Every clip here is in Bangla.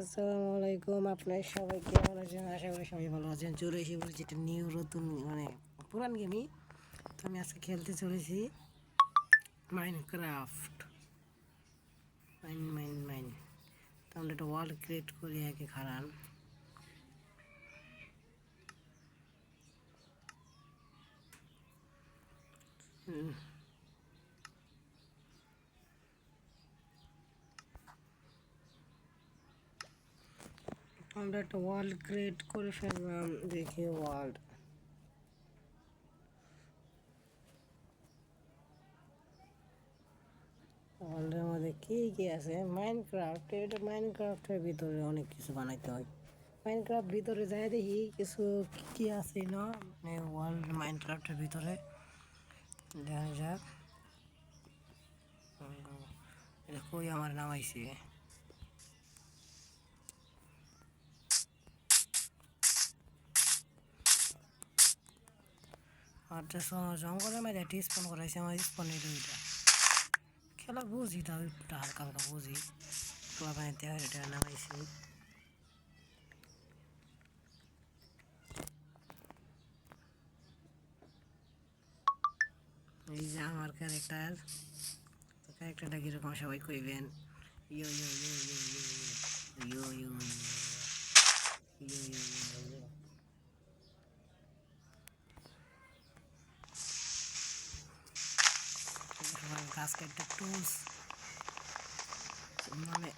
আসসালামু আলাইকুম, আপনার সবাই কেমন আছেন? আশা করি সবাই ভালো আছেন। চলে এসে বলেছি, একটা নিউ নতুন মানে পুরান গেমই তো আমি আজকে খেলতে চলেছি মাইনক্রাফট মাইন মাইন মাইন তো আমরা একটা ওয়ার্ল্ড ক্রিয়েট করি আগে খারান। হুম। আমরা একটা ওয়ার্ল্ড ক্রিয়েট করে ফেললাম। দেখি ওয়ার্ল্ড ওয়ার্ল্ডের মধ্যে কি কি আছে? মাইনক্রাফট এটা মাইনক্রাফটের ভিতরে অনেক কিছু বানাইতে হয়। মাইনক্রাফট ভিতরে যাই দেখি কিছু কি আছে না? মানে ওয়ার্ল্ড মাইনক্রাফটের ভিতরে। দেখা যাক। কই আমার নামাইছে আর জঙ্গলে মেরে একটা স্পন করাইছে আমার স্পনের দুইটা খেলা বুঝি তাও একটু হালকা হালকা বুঝি খেলা বানাইতে হয় এটা নামাইছি এই যে আমার ক্যারেক্টার তো ক্যারেক্টারটা কীরকম সবাই কইবেন ইয়ো ইয়ো ইয়ো ইয়ো ইয়ো ইয়ো ইয়ো ইয়ো ইয়ো ইয়ো ইয়ো গাছ কাটতে টুলস মানে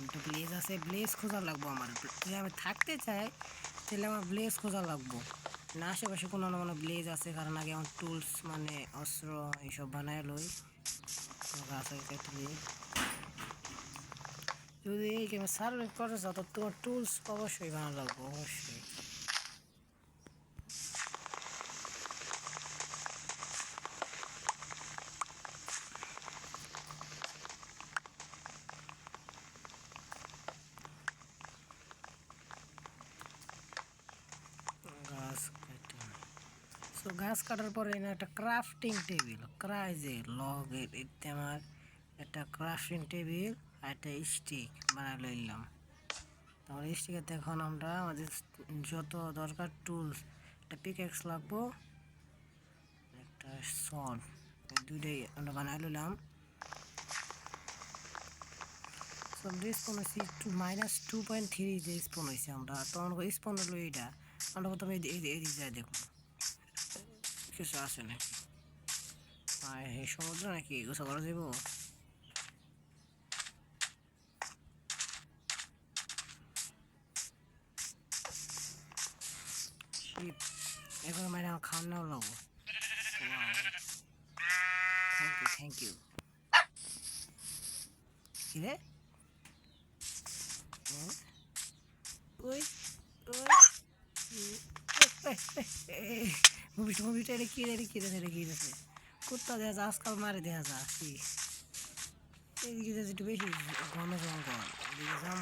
একটা ব্লেজ আছে ব্লেজ খোঁজা লাগবো আমার। যদি আমি থাকতে চাই, তাহলে আমার ব্লেজ খোঁজা লাগবো। না, আশেপাশে কোনো না কোনো ব্লেজ আছে, কারণ আগে আমার টুলস মানে অস্ত্র এইসব বানায় লই। গাছ যদি এই সার্ভে করে তো তোমার টুলস অবশ্যই বানানো লাগবো, অবশ্যই গাছ কাটা সো গাছ কাটার পরে এখানে একটা ক্রাফটিং টেবিল ক্রাই যে লগের এতে আমার একটা ক্রাফটিং টেবিল আর একটা স্টিক বানাই লইলাম। তারপর স্টিকের এখন আমরা আমাদের যত দরকার টুলস একটা পিকেক্স লাগবো, একটা সল দুইটাই আমরা বানাই লইলাম। স্পন হয়েছি two minus two point three যে স্পন হয়েছে আমরা তখন স্পন হলো এইটা। আমরা প্রথমে এদিক যাই দেখব কিছু আছে আর এই সমুদ্র নাকি গোসা করা যাব এখন মানে আমার খাওয়ার নাও লাগবো। থ্যাংক ইউ থ্যাংক ইউ কি রে? হ্যাঁ? ওই ওই মুভিটা মুভিটা এটা কি এটা কি এটা কি আছে কুত্তা দেখা যায় আজকাল মারে দেখা যায় কি। এদিকে যাচ্ছে একটু বেশি ঘন জঙ্গল, এদিকে যাম।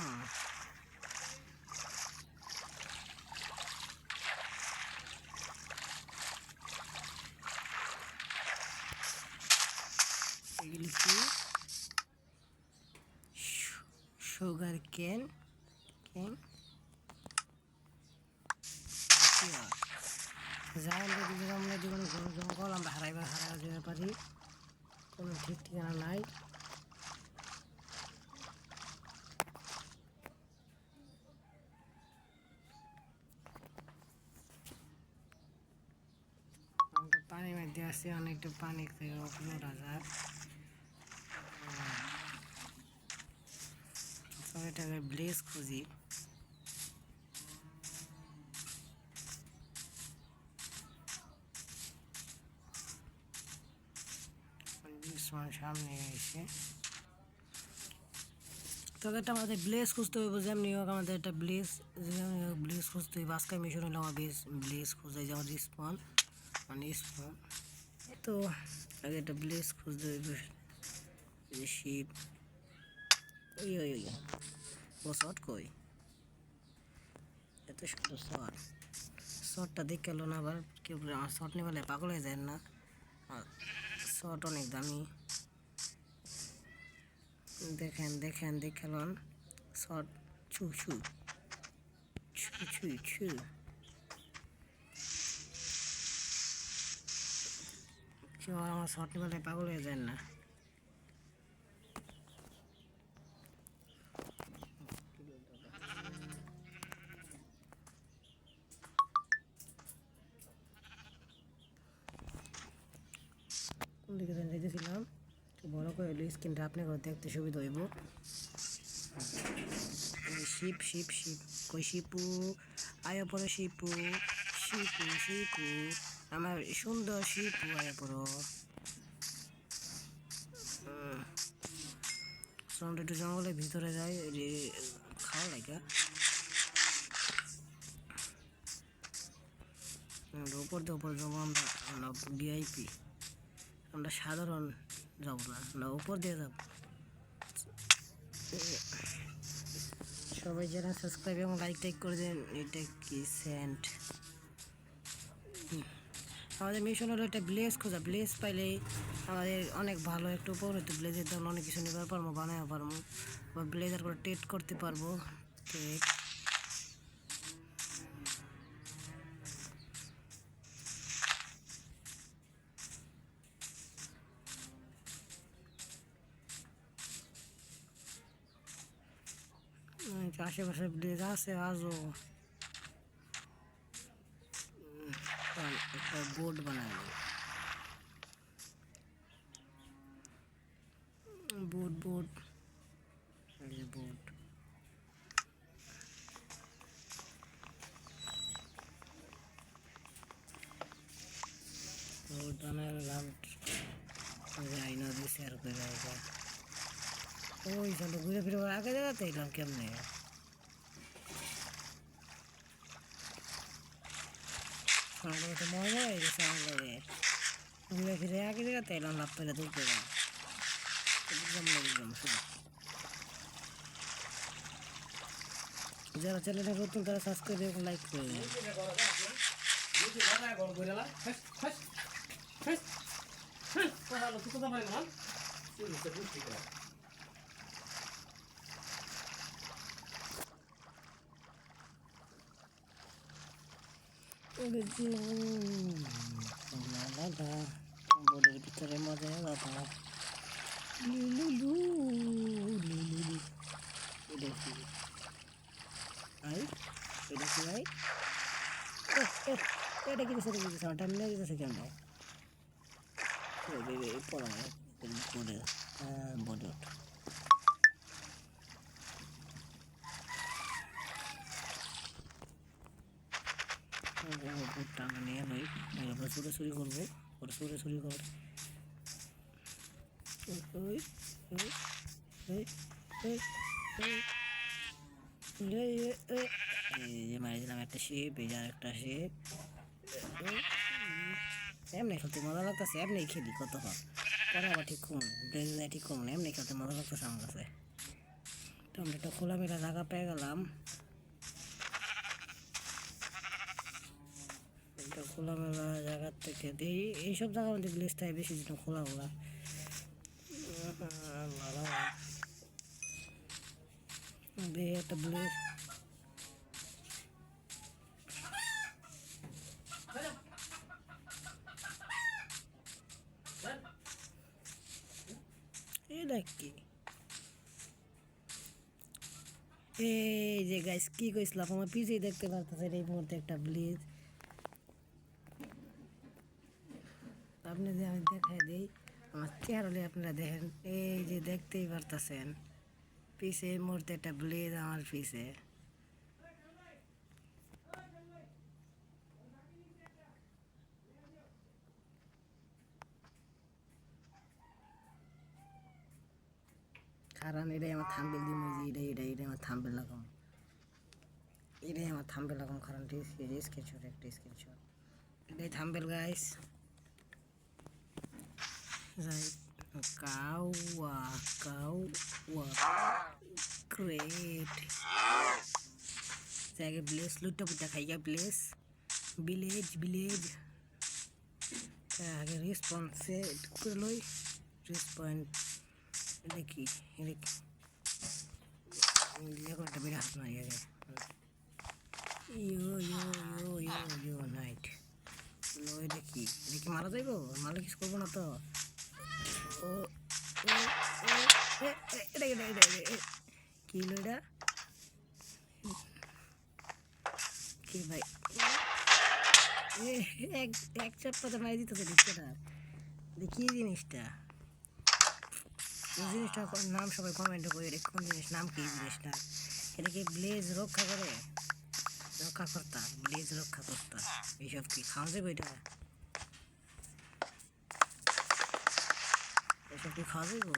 এগুলি কি? সুগার কেন? কেন যাই আমরা যদি আমরা যে কোনো ঘন জঙ্গল আমরা হারাইবার হারা যেতে পারি কোনো ঠিক ঠিকানা নাই। পানির মধ্যে আছি অনেকটা পানি থেকে উপরে রাজার এটাকে ব্লেজ খুঁজি। সামনে এসে। তবে একটা আমাদের ব্লেস খুঁজতে হবে যেমনি হোক আমাদের একটা ব্লেস, যেমনি হোক ব্লেস খুঁজতে হবে। আজকে মিশন হলো আমার বেশ ব্লেস খুঁজে যেমন রিসপন মানে স্পন তো আগে একটা ব্লেস খুঁজতে হবে যে শিপ ওই ওই ওই ও শর্ট কই? এত সুন্দর শর্ট শর্টটা দেখে এলো না আবার, কেউ আমার শর্ট নিয়ে পাগল হয়ে যায় না? শর্ট অনেক দামি। দেখেন দেখেন দেখেন শর্ট ছু ছু। ছু ছু ছু। আমার শর্ট নিবালে পাগল হয়ে যায় না। স্ক্রিনটা আপনি করে দেখতে সুবিধা হইব। শিপ শিপ শিপ, কই শিপু? আয়া পড়ো শিপু শিপু শিপু, আমার সুন্দর শিপু আয়া পড়ো। আমরা একটু জঙ্গলের ভিতরে যাই খাওয়া লাগা। উপর দিয়ে উপর যাব, আমরা ভিআইপি আমরা সাধারণ যাব না, আমরা উপর দিয়ে যাব। সবাই যারা সাবস্ক্রাইব এবং লাইক টাইক করে দেন, এটা কি সেন্ট আমাদের মিশন হলো একটা ব্লেজ খোঁজা। ব্লেজ পাইলে আমাদের অনেক ভালো একটু উপর হইতো ব্লেজের দাম অনেক কিছু নিতে পারব বানাতে পারব, বা ব্লেজার করে টেট করতে পারব। টেট আশেপাশে ব্লেজ আছে, আজও একটা বোর্ড বানাবো বোর্ড বোর্ড বোর্ড বোর্ড বানালাম যাই না শেয়ার করে ওই চলো ঘুরে ফিরে আগে জায়গাতে এলাম কেমনে? আমাদের একটা মজা হয়ে গেছে আমাদের ঘুরে ফিরে আগে জায়গাতে এলাম লাভ পেলে দূর পেলাম না বুঝলাম শুধু যারা চ্যানেলটা নতুন তারা সাবস্ক্রাইব এবং লাইক করে দেয় বোর্ডের ভিতরে মজা বাবা লুলুলু লুলুলু এটা কি আই এটা কি ভাই এহ, এহ, এটা কি দিছে এটা কি দিছে ওটা নিয়ে দিতেছে কেন পড়া বোর্ডে বোর্ডে ওঠা টাকা নিয়ে এবার চুরি চুরি করব চুরি চুরি কর এই যে মারি একটা শিপ এই যে আরেকটা শিপ। এমনি খেলতে মজা লাগতেছে এমনি খেলি কত হয় পরে আবার ঠিক কম ব্রেজে ঠিক কম এমনি খেলতে মজা লাগতেছে আমার কাছে তো আমরা একটা খোলামেলা জায়গা পেয়ে গেলাম খোলামেলা জায়গার থেকে এই, এইসব জায়গা আমাদের ব্লেস থাকে বেশি দিন খোলা খোলা একটা কি? এই যে গাইস কি কইছিলাম? আমার পিছিয়ে দেখতে পারতেছেন এই মুহূর্তে একটা ব্লিজ আপনি যে আমি দেখাই দিই, আমার চেহারা আপনারা দেখেন, এই যে দেখতেই পারতেছেন, পিছে এই মুহূর্তে একটা ব্লেজ আমার পিছে। কারণ এটাই আমার থাম্বেল দিই মুজি এটাই এটাই এটাই আমার থাম্বেল লাগাম। এটাই আমার থাম্বেল লাগাম, কারণ স্ক্রিনশট, একটা স্ক্রিনশট। এটাই থাম্বেল গাইস যাই কাউয়া কাউয়া গ্রেট জায়গায় ব্লেস লুটটা পুটা খাইয়া ব্লেস ভিলেজ ভিলেজ আগে রেসপন্সে করে লই রেসপন্স এটা কি এটা কি ইয়ে বেড়ে হাত মারি আগে ইয়ো ইয়ো ইয়ো ইয়ো ইয়ো নাইট লো এটা কি এটা কি মারা যাইব মারলে কিছু করব না তো এ, কি ভাই এক এক চাপ্পাতে মারি দিতেছে ডিসকেটা দেখি জিনিসটা এই জিনিসটার নাম সবাই কমেন্টে করে এটা কোন জিনিস নাম কি জিনিসটা এটা ব্লেজ রক্ষা করে রক্ষা করতা ব্লেজ রক্ষা করতা এইসব কি খাওয়া যাবে এটা কি খাওয়া যাইব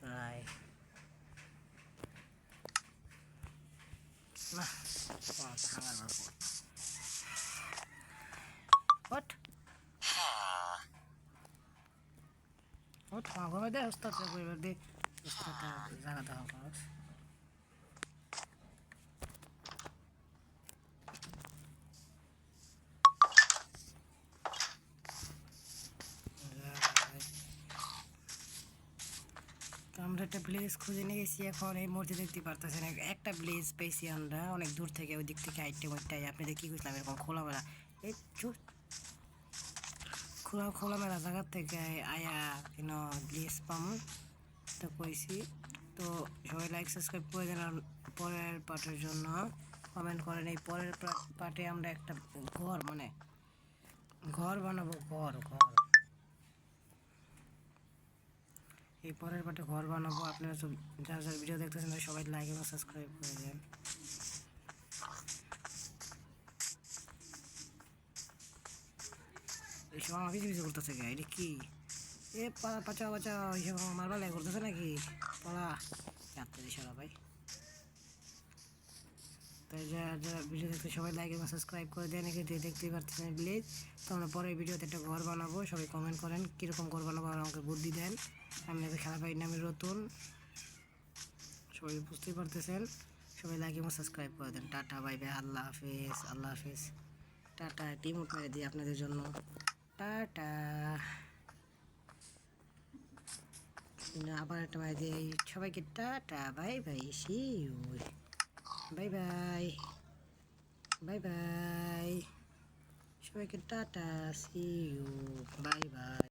প্রায় না ভাঙার esta coisa de esta জায়গা দেওয়া খরচ তো আমরা একটা প্লেস খুঁজে নিয়ে গেছি, এখন এই মুহূর্তে দেখতে পারতেছেন। এক- একটা প্লেস পেয়েছি আমরা, অনেক দূর থেকে, ওই দিক থেকে আইটেম ওইটাই। আপনাদের কি করছিলাম এরকম খোলামেলা। এই চুপ খোলা, খোলামেলা জায়গার থেকে আয়া কেন প্লেস পাম? তো কইছি, তো সবাই লাইক সাবস্ক্রাইব করে আর পরের পার্টের জন্য কমেন্ট করেন। এই পরের পার্টে আমরা একটা ঘর মানে ঘর বানাবো, ঘর ঘর। এই পরের পাটে ঘর বানাবো, আপনারা সব যার যার ভিডিও দেখতেছেন সবাই লাইক এবং সাবস্ক্রাইব করে দেন। এইসব আমার পিছু পিছু করতেছে গে এটা কি? এ পালা পাচা পাচা এইসব আমার মারবা লাগে করতেছে নাকি? পড়া যাত্রা ভাই। তাই যারা যারা ভিডিও দেখতে সবাই লাইক এবং সাবস্ক্রাইব করে দেন দিয়ে দেখতেই পারতেছেন প্লিজ তো আমরা পরের ভিডিওতে একটা ঘর বানাবো, সবাই কমেন্ট করেন কীরকম ঘর বানাবো আর আমাকে বুদ্ধি দেন। আমি খেলা পাই নামে নতুন সবাই বুঝতেই পারতেছেন। সবাই লাইক এবং সাবস্ক্রাইব করে দেন। টাটা বাই বাই আল্লাহ হাফিজ আল্লাহ হাফিজ। টাটা টিম উঠ দিই আপনাদের জন্য। টাটা। আবার একটা মাই দিই সবাইকে tata bye bye see bye bye bye bye সবাইকে tata see you bye bye